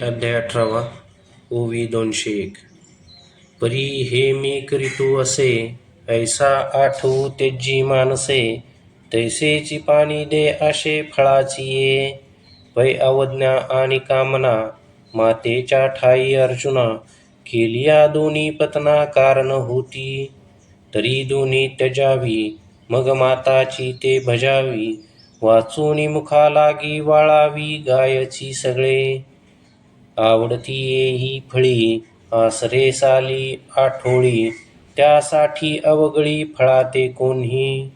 अध्याय अठरावा ओवी दोनशे एक. परी हे मी करीतो असे ऐसा आठवू तेजी मानसे तैसेची पाणी दे असे फळाची ये. पै अवज्ञा आणि कामना मातेच्या ठाई अर्जुना केलिया दोन्ही पतना कारण होती. तरी दोन्ही त्यजावी मग माताची ते भजावी वाचूनी मुखा लागी वाळावी गायची सगळे. आवडती ही फळी आसरे साली आठोळी त्यासाठी अवगळी फळाते कोणी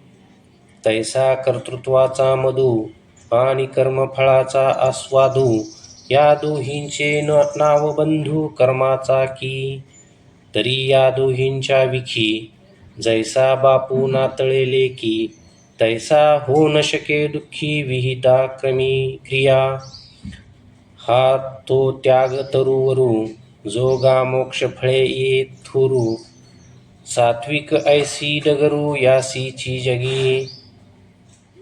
तैसा कर्तृत्वाचा मधू आणि कर्मफळाचा आस्वादू या दोहींचे न नाव बंधू कर्माचा की. तरी या दोहींच्या विखी जैसा बापू नातळे की तैसा हो न शके दुःखी विहिता क्रमी क्रिया. हा तो त्याग तरुवरू जोगा मोक्ष फळे ये थुरू. सात्विक ऐसी डगरू यासीची जगी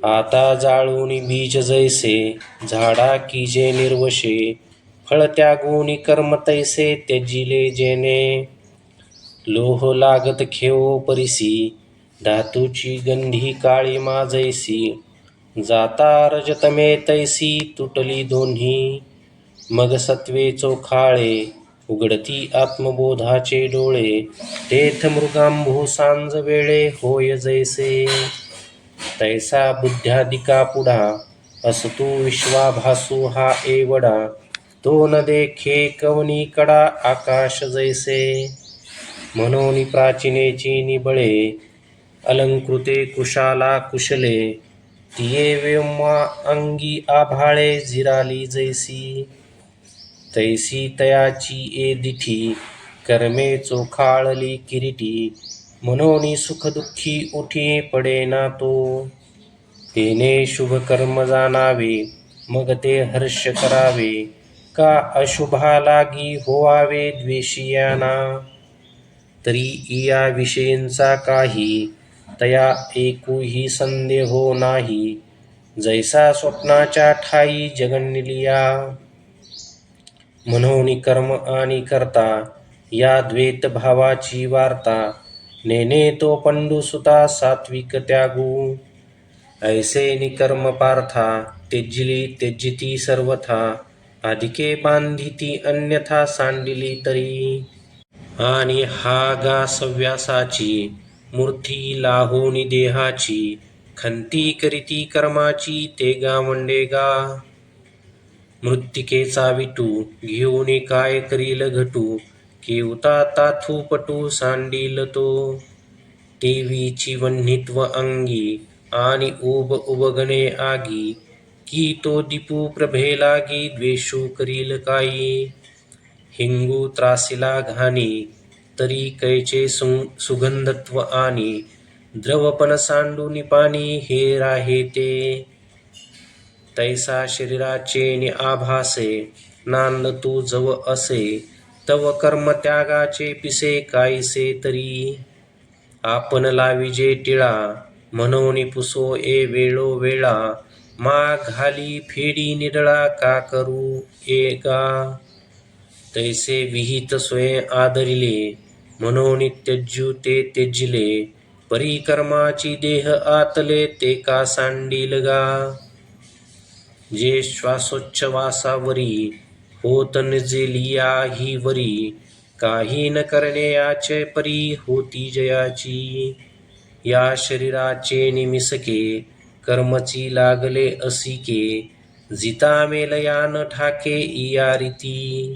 आता जाळूनी बीज जैसे झाडा की जे निर्वशे. फळ त्यागूनी कर्म तैसे त्यजिले जेने. लोह लागत खेओ परिसी धातूची गंधी काळी माजैसी जाता रजतमे तैसी तुटली दोन्ही. मग सत्वे चोखाळे उघडती आत्मबोधाचे डोळे तेथ मृगांभू सांज वेळे होय जैसे. तैसा बुद्ध्यादिका पुढा असतो विश्वाभासू हा एवढा तो न देखे कवनी कडा आकाश जैसे. म्हणून प्राचीनेची निबळे अलंकृते कुशाला कुशले तिये व्योमा अंगी आभाळे जिराली जैसी. तैसी तयाची ए दिठी कर्मे चोखाळली किरीटी म्हणून सुखदुःखी उठी पडे ना तो. तेने शुभ कर्म जाणावे मग ते हर्ष करावे का अशुभा लागी होवावे द्वेषियाना? तरी इया विषयींचा काही तया एकूही संदेहो नाही जैसा स्वप्नाच्या ठाई जगन्निलिया. म्हणून कर्म आणि करता या द्वैतभावाची वार्ता नेने तो पंडुसुता सात्विक त्यागू. ऐसे निकर्म पार्था त्यजिली त्यजिती सर्वथा अधिके बांधिती अन्यथा सांडिली तरी. आणि हा गा सव्यासाची मूर्ती लाहोनी देहाची खंती करीती कर्माची ते गा मंडे गा. मृत्तिकेचा विटू घेऊन काय करील घटू केवता ताथू पटू सांडील तो. देवीची वन्हित्व अंगी आणि उब उबगणे आगी की तो दीपू प्रभे लागी द्वेषू करील काही हिंगू त्रासिला घाणी तरी कैचे सुगंधत्व आणि द्रवपण सांडून पाणी हे राहे ते. तैसा शरीराचे नि आभासे नांद तू जव असे तव कर्म त्यागाचे पिसे कायसे तरी. आपण लाविजे टिळा म्हणून पुसो ए वेळो वेळा मा घाली फेडी निडळा का करू ए गा. तैसे विहित स्वयं आदरिले म्हणून त्यज्यू ते त्यजिले परिकर्माची देह आतले ते का सांडील गा. जे श्वासोच्छवासावरी होत निजेलिया ही वरी काही न करणे याचे परी होती जयाची. या शरीराचे निमिसके कर्मची लागले असिके जिता मेलयान ठाके इया रीती.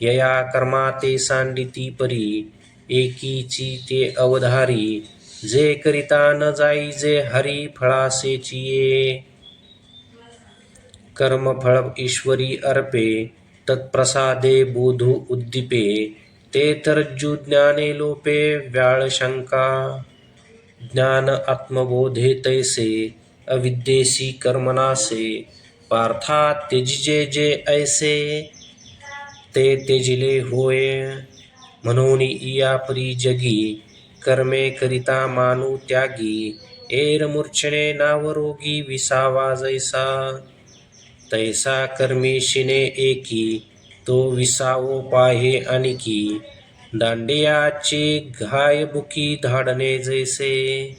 यया कर्माते सांडिती परी एकीची ते अवधारी जे करिता न जाई जे हरी फळासेची ये कर्मफळ ईश्वरी अर्पे, तत्प्रसादे बोधू उद्दीपे, ते तरज्जू ज्ञाने लोपे, व्याळ शंका। ज्ञान आत्मबोधे तैसे अविद्येसी कर्मनासे पार्था त्यजिजे जे ऐसे, ते त्यजिले होय म्हणून इया परी जगी, कर्मे करिता मानू त्यागी एर मूर्छणे नावरोगी विसावा जैसा। तैसा कर्मीशिने एकी तो विसावो पाहे आणखी दांडियाचे घाय बुकी धाडणे जैसे.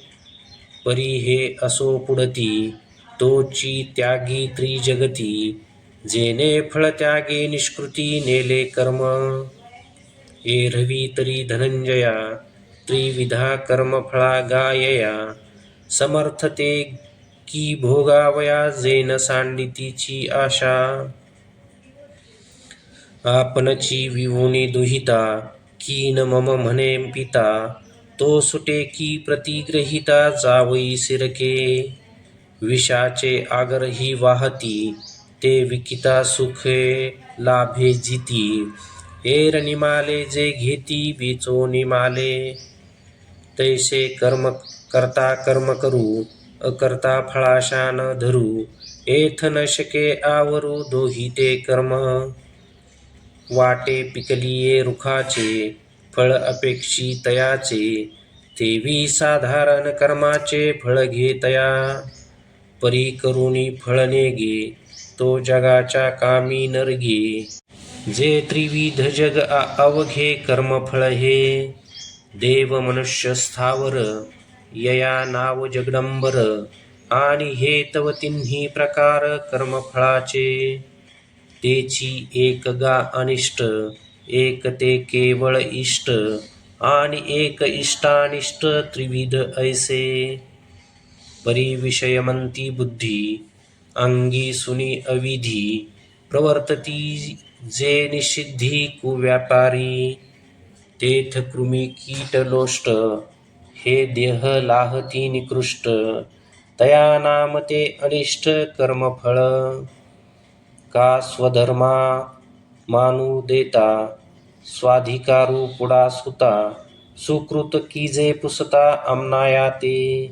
परी हे असो पुढती तोची त्यागी त्रिजगती. जेने फळ त्यागे निष्कृती नेले कर्म. एरवी तरी धनंजया त्रिविधा कर्मफळा गायया. समर्थते की भोगावया जेन सांडितीची आशा. आपणची विवुणी दुहिता की न मम म्हणे पिता. तो सुटे की प्रतिग्रहिता जावई सिरके. विषाचे आगर ही वाहती ते विकिता सुखे लाभे जिती. एर निमाले जे घेती बिचो निमाले. तैसे कर्म करता कर्म करू अकर्ता फळाशान धरू एथ न शके आवरू दोही ते कर्म. वाटे पिकलिये रुखाचे फळ अपेक्षी तयाचे तेवी साधारण कर्माचे फळ घे तया परी करुणी फळ नेगे तो जगाच्या कामी नरगे. जे त्रिविध जग अवघे कर्मफळ हे देव मनुष्य स्थावर यया नाव जगदंबर आणि हे तव तिन्ही प्रकार कर्मफळाचे. तेची एक गा अनिष्ट एक ते केवळ इष्ट आणि एक इष्टानिष्ट त्रिविध ऐसे. परिविषयमंती बुद्धी अंगी सुनी अविधी प्रवर्तती जे निषिद्धी कुव्यापारी. तेथ कृमी कीट लोष्ट हे देह लाहती निकृष्ट. तया नाम ते अनिष्ट कर्मफळ. का स्वधर्मा मानू देता स्वाधिकारू पुढा सुता सुकृत कीजे पुसता अमनाया ते.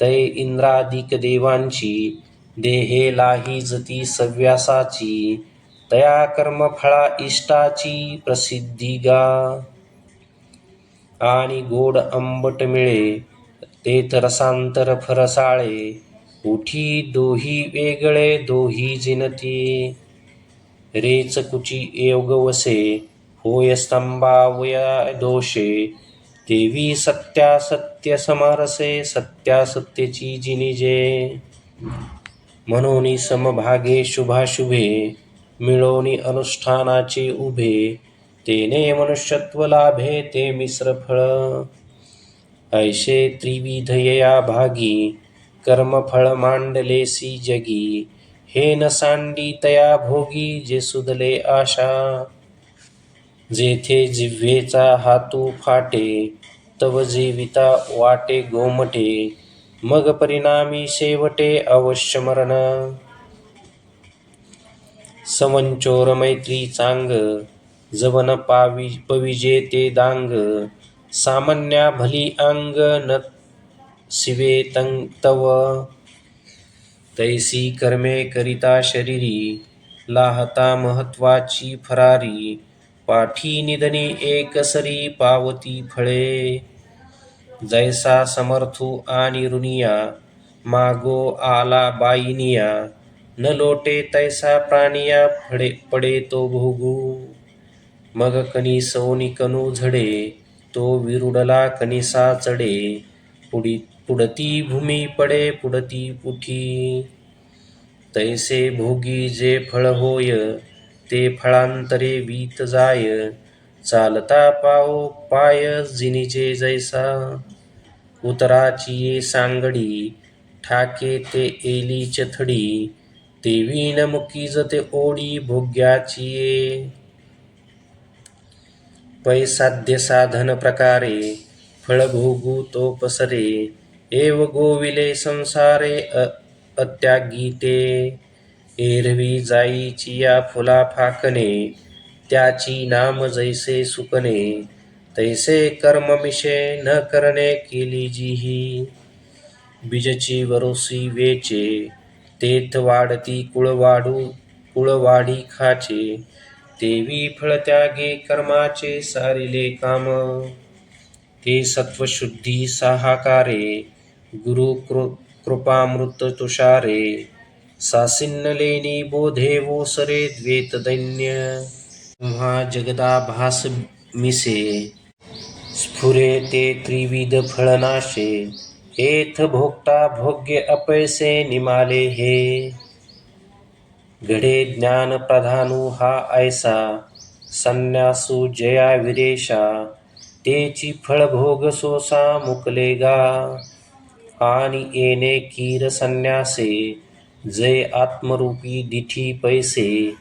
तै इंद्रादिक देवांची देहे लाही जती सव्यासाची तया कर्मफळा इष्टाची प्रसिद्धी गा. आणि गोड आंबट मिळे तेथ रसांतर फरसाळे उठी दोही वेगळे दोही जिनती. रेच कुची योग वसे होय स्तंभावया दोषे देवी सत्या सत्य समरसे सत्या सत्यची जिनिजे. म्हणून समभागे शुभाशुभे मिळवणी अनुष्ठानाचे उभे तेने मनुष्यत्व लाभे ते मिश्र फळ. ऐशे त्रिविधयया भागी कर्मफळ मांडलेसी जगी. हे न सांडी तया भोगी जे सुदले आशा. जेथे जिव्हेचा हातू फाटे तव जीविता वाटे गोमटे. मग परिणामी शेवटे अवश्य मरण. समंचोर मैत्री चांग जवन पावी पविजे ते दांग। सामान्या भली अंग न शिवे तंग तव। तैसी कर्मे करिता शरीरी लाहता महत्वाची फरारी। पाठी निधनी एकसरी पावती फळे। जैसा समर्थू आणि रुनिया मागो आला बाईनिया न लोटे तैसा प्राणिया फडे पडे तो भोगू। मग कनी सोनी कनू झडे तो विरुडला कनिसा चढे. पुडी पुडती भूमी पडे पुडती पुठी. तैसे भोगी जे फळ होय ते फळांतरे वीत जाय. चालता पाओ पाय जिनीचे जैसा. उतराची ये सांगडी ठाके ते एली चथडी. ते न मुकीज ते ओडी भोग्याची ये. पैसाध्य साधन प्रकारे फळभोगू तो पसरे एव गोविले संसारे अ अत्यागीते। एरवी जाईची या फुला फाकणे त्याची नाम जैसे सुकणे तैसे कर्म मिशे न करणे केली जीही। बीजची वरोसी वेचे तेथ वाढती कुळवाडू कुळवाढी खाचे देवी फळ त्यागे कर्माचे सारिले काम. ते सत्वशुद्धी साहाकारे गुरु कृ कृपामृत तुषारे सासिन्नलेनी बोधे वोसरे द्वेत दैन्य. जगदाभास मिसे स्फुरे ते त्रिविध फळनाशे एथ भोगता भोग्य अपैसे निमाले हे. घडे ज्ञान प्रधानू हा ऐसा संन्यासू जया विरेशा तेची फळ भोग सोसा मुकलेगा। आणि येणे कीर संन्यासे जय आत्मरूपी दिठी पैसे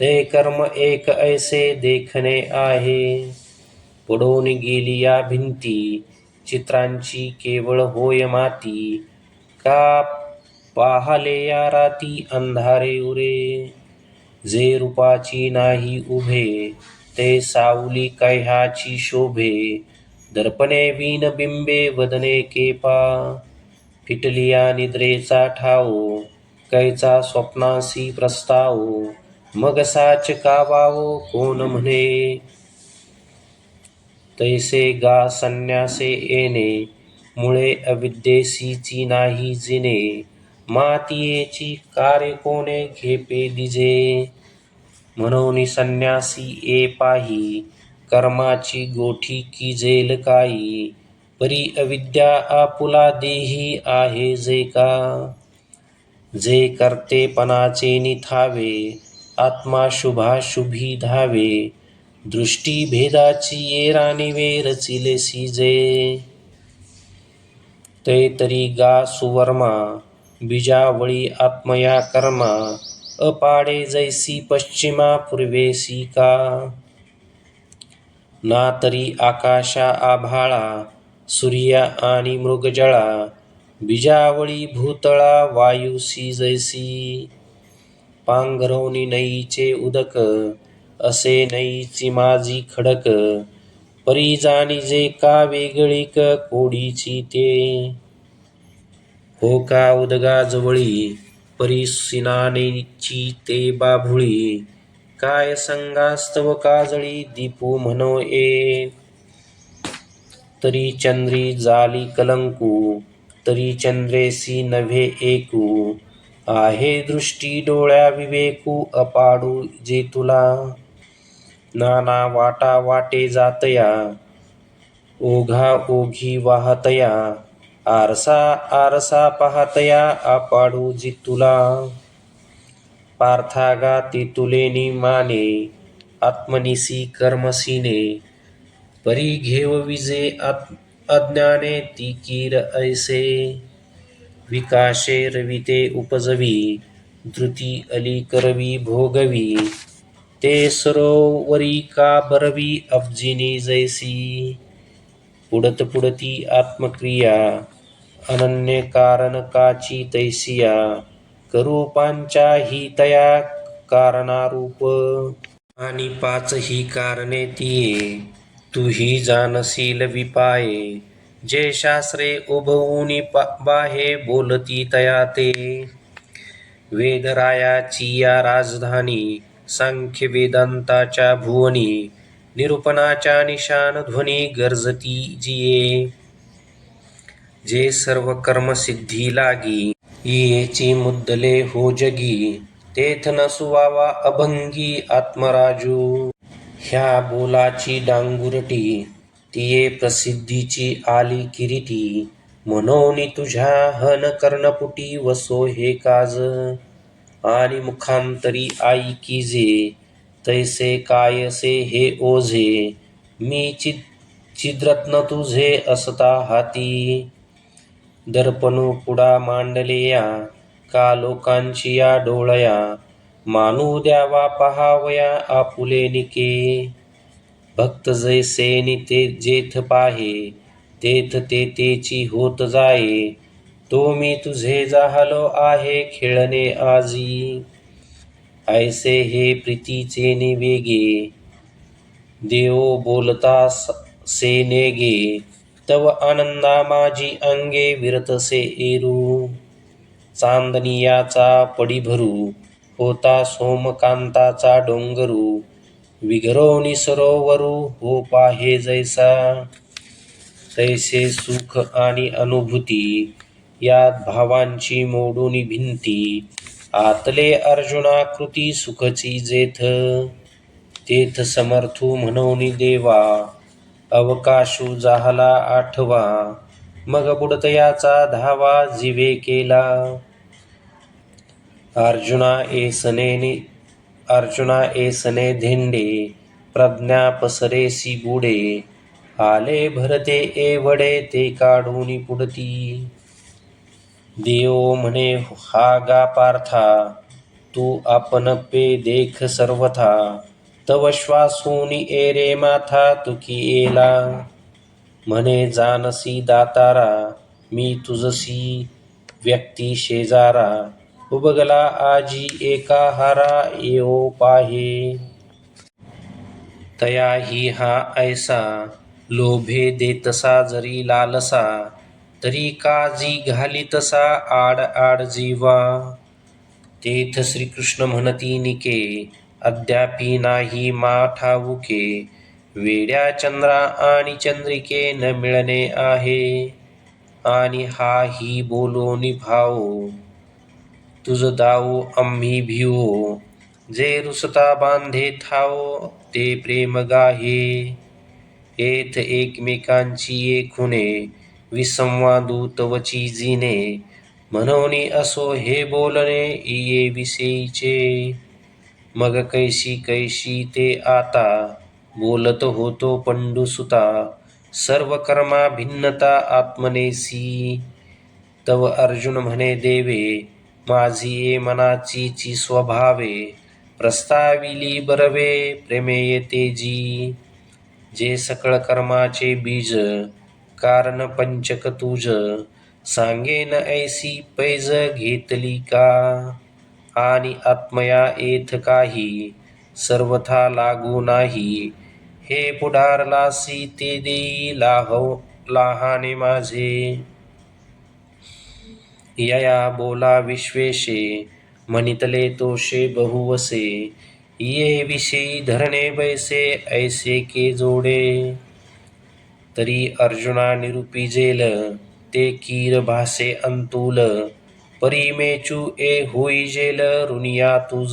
ते कर्म एक ऐसे देखणे आहे। पडून गेली या भिंती चित्रांची केवळ होय माती का पाहले या राती अंधारे उरे. जे रूपाची नाही उभे ते सावली कह्याची शोभे. दर्पणे वीन बिंबे वदने केपा. फिटलिया निद्रेचा ठाव कैचा स्वप्नासी प्रस्ताव. मग साच कावावो कोण म्हणे? तैसे गा संन्यासे येणे मुळे अविद्येसीची नाही जिने. मातीयेची कार्य कोणे घेपे दिजे? म्हणून संन्यासी ए पाही कर्माची गोठी की जेल काही? परी अविद्या आपुला देही आहे जे का? जे करतेपणाचे निथावे आत्मा शुभाशुभी धावे दृष्टी भेदाची ये राणीवे रचिले सिजे ते तरी गा सुवर्मा बीजावळी आत्मया कर्मा अपाडे जैसी पश्चिमा पूर्वेसी का ना तरी आकाशा आभाळा सूर्या आणि मृगजळा बीजावळी भूतळा वायुसी जैसी। पांघरवणी नईचे उदक असे नईची माझी खडक परी जाणीजे का वेगळीक कोडीची ते। हो का उदगा जवळी परी ते बाभुळी? काय संगास्तव काजळी दीपू म्हणो ए? तरी चंद्री जाली कलंकू तरी चंद्रेसी नव्हे एकू. आहे दृष्टी डोळ्या विवेकू अपाडू जे तुला. नाना वाटा वाटे जातया ओघा ओघी वाहतया. आरसा आरसा पाहतया आपाडू जी तुला पार्थागा तितुलेनी माने आत्मनिसी कर्मसीने। परी घेव विजे अज्ञाने ती कीर ऐसे। विकाशे रविते उपजवी धृती अली करवी भोगवी। ते सरोवरी का बरवी अब्जिनी जैसी। पुडत पुडती आत्मक्रिया अनन्य कारण काची तैसिया करूपांच्या ही तया कारणारूप. आणि पाच ही कारणे तिये तुही जानशील विपाये. जे शास्त्रे उभवूनी बाहे बोलती तया ते. वेदरायाची या राजधानी सांख्य वेदांताच्या भुवनी निरूपणाच्या निशान ध्वनी गर्जती जिये. जे सर्व कर्मसिद्धी लागी येची मुद्दले हो जगी तेथ नसुवावा अभंगी आत्मराजू. ह्या बोलाची डांगुरटी तिये प्रसिद्धीची आली किरीटी म्हणून तुझ्या हन कर्णपुटी वसो हे काज. आणि मुखांतरी आई की जे तैसे कायसे हे ओझे मी चिद चिद्रत्न तुझे असता हाती. दर्पणू पुडा मांडलेया का लोकांची या डोळया? मानू द्यावा पहावया आपुले निके. भक्त जैसे निते जेथ पाहे तेथ ते तेची होत जाये. तो मी तुझे जाहलो आहे खेळणे आजी. ऐसे हे प्रीतीचे निवेगे. देव बोलता से नेगे. तव आनंदा माझी अंगे विरतसे एरू. चांदनियाचा पडी भरू होता सोमकांताचा डोंगरू. विघरोनी सरोवरू हो पाहे जैसा. तैसे सुख आणि अनुभूती यात भावांची मोडूनी भिंती. आतले अर्जुना कृती सुखची जेथ. तेथ समर्थू म्हणून देवा. अवकाशू जाहला आठवा. मग बुडतयाचा धावा जिवे केला. अर्जुना एसने अर्जुना एसने धेंडे प्रज्ञा पसरेसी बुडे. आले भरते एवढे ते काढून पुढती. देव म्हणे हा गा पार्था तू आपण पे देख सर्वथा. तव श्वासूनी एरे माथा तुकी एला। म्हणे जानसी दातारा मी तुझसी व्यक्ती शेजारा उबगला आजी एका हारा येओ पाहे। तयाही हा ऐसा लोभे देतसा जरी लालसा तरी काजी घाली तसा आड आड जीवा। तेथ श्रीकृष्ण म्हणती निके अद्यापि नाही मा ठाऊके. वेड्या चंद्रा आणि चंद्रिके न मिळणे आहे. आणि हा ही बोलोनी भाऊ तुझ दाऊ आम्ही भिवो. जे रुसता बांधे थावो ते प्रेम गाहे. एथ एकमेकांची खुणे विसंवादू तवची जिने. म्हणून असो हे बोलणे ये विषयीचे. मग कैशी कैशी ते आता बोलत होतो पंडुसुता सर्व कर्मा भिन्नता आत्मनेसी तव अर्जुन म्हणे देवे माझी ये मनाची ची स्वभावे प्रस्ताविली बरवे प्रेमेय तेजी जे सकळ कर्माचे बीज कारण पंचक तुझ सांगेन ऐसी पैज घेतली का? आणि आत्मया येथ काही सर्वथा लागू नाही. हे पुढारलासी ते देई लाहो लाहाने माझे. यया बोला विश्वेशे म्हणितले तोषे बहुवसे. ये विषयी धरणे बैसे ऐसे के जोडे. तरी अर्जुना निरुपिजेल ते कीर भासे अंतुल. परी मेचू ए होई जेल रुनिया तुझ.